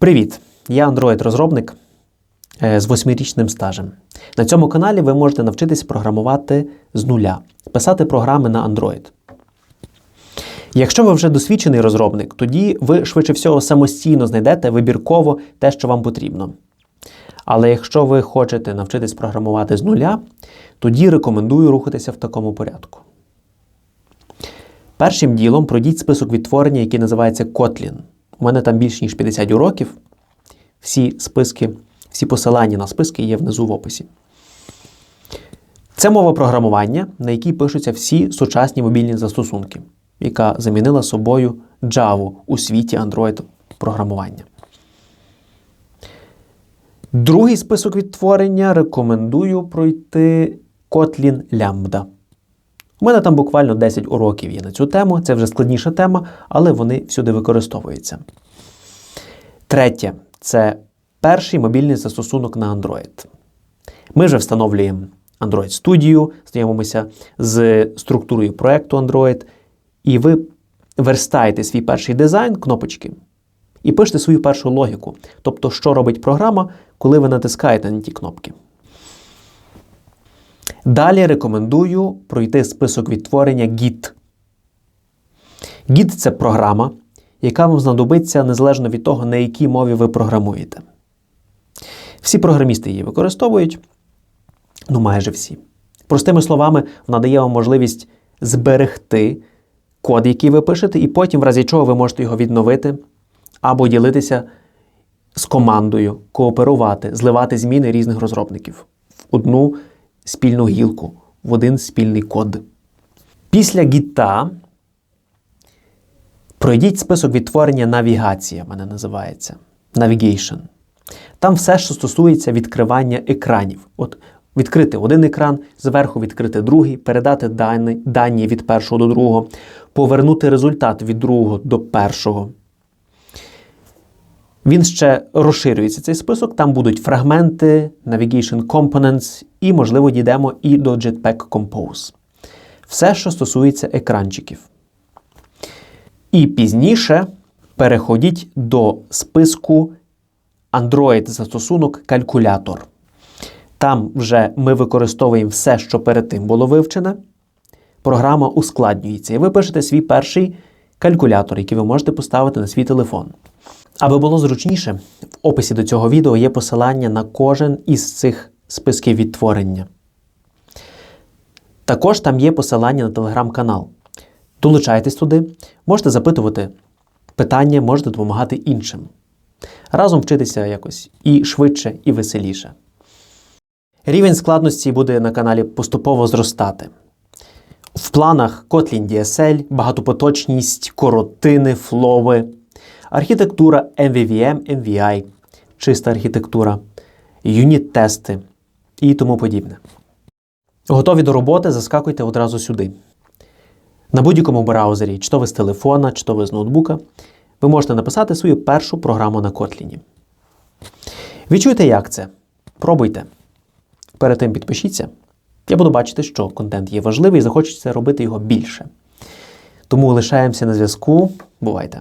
Привіт! Я Android-розробник е, з восьмирічним стажем. На цьому каналі ви можете навчитись програмувати з нуля, писати програми на Android. Якщо ви вже досвідчений розробник, тоді ви швидше всього самостійно знайдете вибірково те, що вам потрібно. Але якщо ви хочете навчитись програмувати з нуля, тоді рекомендую рухатися в такому порядку. Першим ділом пройдіть список відтворення, який називається Kotlin. У мене там більше ніж 50 уроків. Всі списки, всі посилання на списки є внизу в описі. Це мова програмування, на якій пишуться всі сучасні мобільні застосунки, яка замінила собою Java у світі Android програмування. Другий список відтворення рекомендую пройти Kotlin Lambda. У мене там буквально 10 уроків є на цю тему. Це вже складніша тема, але вони всюди використовуються. Третє це перший мобільний застосунок на Android. Ми вже встановлюємо Android Studio, знайомимося з структурою проєкту Android, і ви верстаєте свій перший дизайн, кнопочки, і пишете свою першу логіку. Тобто, що робить програма, коли ви натискаєте на ті кнопки. Далі рекомендую пройти список відтворення Git. Git це програма, яка вам знадобиться незалежно від того, на якій мові ви програмуєте. Всі програмісти її використовують, ну майже всі. Простими словами, вона дає вам можливість зберегти код, який ви пишете, і потім, в разі чого, ви можете його відновити або ділитися з командою, кооперувати, зливати зміни різних розробників в одну спільну гілку, в один спільний код. Після гіта пройдіть список відтворення навігація, мене називається. Navigation. Там все, що стосується відкривання екранів. От Відкрити один екран, зверху відкрити другий, передати дані, дані від першого до другого, повернути результат від другого до першого. Він ще розширюється цей список. Там будуть фрагменти, Navigation Components і, можливо, дійдемо і до Jetpack Compose. Все, що стосується екранчиків. І пізніше переходіть до списку Android-застосунок калькулятор. Там вже ми використовуємо все, що перед тим було вивчене. Програма ускладнюється. І ви пишете свій перший калькулятор, який ви можете поставити на свій телефон. Аби було зручніше, в описі до цього відео є посилання на кожен із цих списків відтворення. Також там є посилання на телеграм-канал. Долучайтесь туди, можете запитувати питання, можете допомагати іншим. Разом вчитися якось і швидше, і веселіше. Рівень складності буде на каналі поступово зростати. В планах Kotlin DSL, багатопоточність, коротини, флови, архітектура MVVM, MVI, чиста архітектура, юніт-тести і тому подібне. Готові до роботи, заскакуйте одразу сюди. На будь-якому браузері, чи то ви з телефона, чи то ви з ноутбука, ви можете написати свою першу програму на Kotlin. Відчуйте, як це. Пробуйте. Перед тим підпишіться. Я буду бачити, що контент є важливий і захочеться робити його більше. Тому лишаємося на зв'язку. Бувайте!